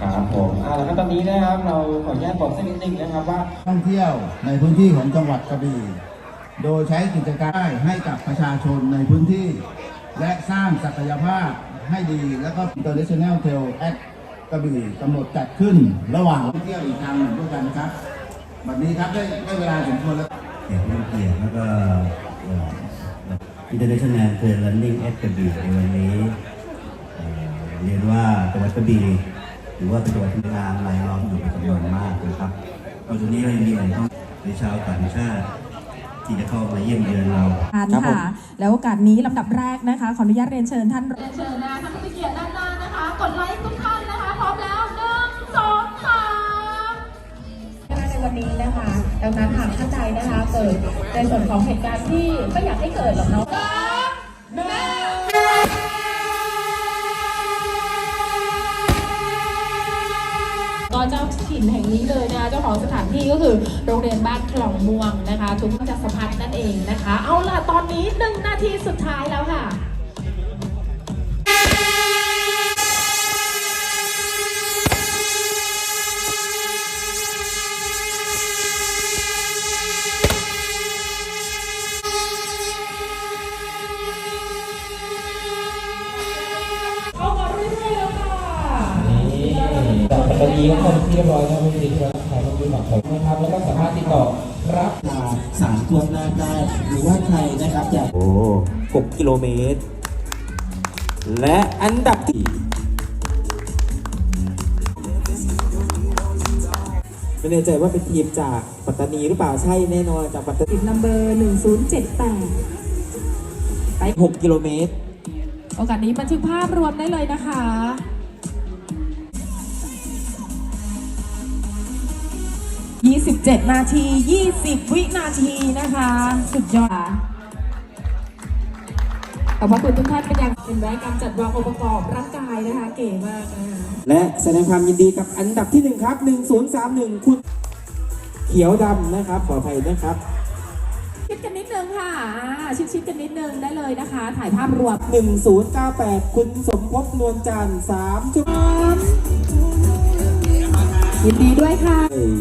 ครับผมอ่าแล้วก็ตอนนี้นะครับเราขออนุญาตบอกสักนิดนึงนะครับว่า ท่องเที่ยวในพื้นที่ของจังหวัดกระบี่โดยใช้กิจการให้กับประชาชนในพื้นที่ และสร้างศักยภาพให้ดี แล้วก็ International Trail Act กระบี่กำหนดจัดขึ้นระหว่างท่องเที่ยวอีกทางหนึ่งด้วยกันนะครับวันนี้ครับได้ได้เวลาสมควรแล้วแขกผู้เกียรติแล้วก็เอ่อ International Trail Running at กระบี่ในวันนี้เอ่อเรียนว่าจังหวัดกระบี่ ถือว่าเป็นจังหวัดที่มีงานรายล้อมอยู่เป็นจำนวนมากนะครับตอนนี้เรายังมีแหล่งท่องเที่ยวในชาวต่างชาติที่จะเข้ามาเยี่ยมเยือนเราการครับผมค่ะแล้วโอกาสนี้ลำดับแรกนะคะ ขออนุญาตเรียนเชิญท่านเรียนเชิญนะคะท่านผู้เกียรติด้านหน้านะคะ กดไลค์ทุกท่านนะคะ พร้อมแล้วหนึ่งสองสามในวันนี้นะคะ ดังนั้นหากท่านใดนะคะ เกิดในส่วนของเหตุการณ์ที่ไม่อยากให้เกิดหรอกเนาะ ก็เจ้าถิ่นแห่งนี้เลยนะคะเจ้าของสถานที่ก็คือโรงเรียนบ้านคลองม่วงนะคะ ทุกจักรพัฒนั่นเองนะคะ เอาล่ะตอนนี้หนึ่งนาทีสุดท้ายแล้วค่ะ จากปัตตานีก็คนที่เรียบร้อยนะครับไม่มีที่รับถ่ายรูปหมักผมนะครับ แล้วก็สามารถติดต่อรับมาสามตัวหน้าได้หรือว่าใครนะครับอยากโอ้6กิโลเมตร และอันดับที่ไม่แน่ใจว่าเป็นทีมจากปัตตานีหรือเปล่าใช่แน่นอนจากปัตตานีติดนัมเบอร์1078 ไป 6 กิโลเมตร โอกาสนี้บันทึกภาพรวมได้เลยนะคะ 27 นาที 20 วินาทีนะคะ สุดยอดขอบพระคุณทุกท่านเป็นอย่างเป็นแม้การจัดวางองค์ประกอบร่างกายนะคะ เก๋มากนะคะและแสดงความยินดีกับอันดับที่ 1 ครับ 1031 คุณเขียวดำนะครับ ขออภัยนะครับ ชิดกันนิดนึงค่ะอ่าชิดๆกันนิดนึงได้เลยนะคะ ถ่ายภาพรวม 1098 คุณสมภพนวลจันทร์3จุดยินดีด้วยค่ะ เอ้ย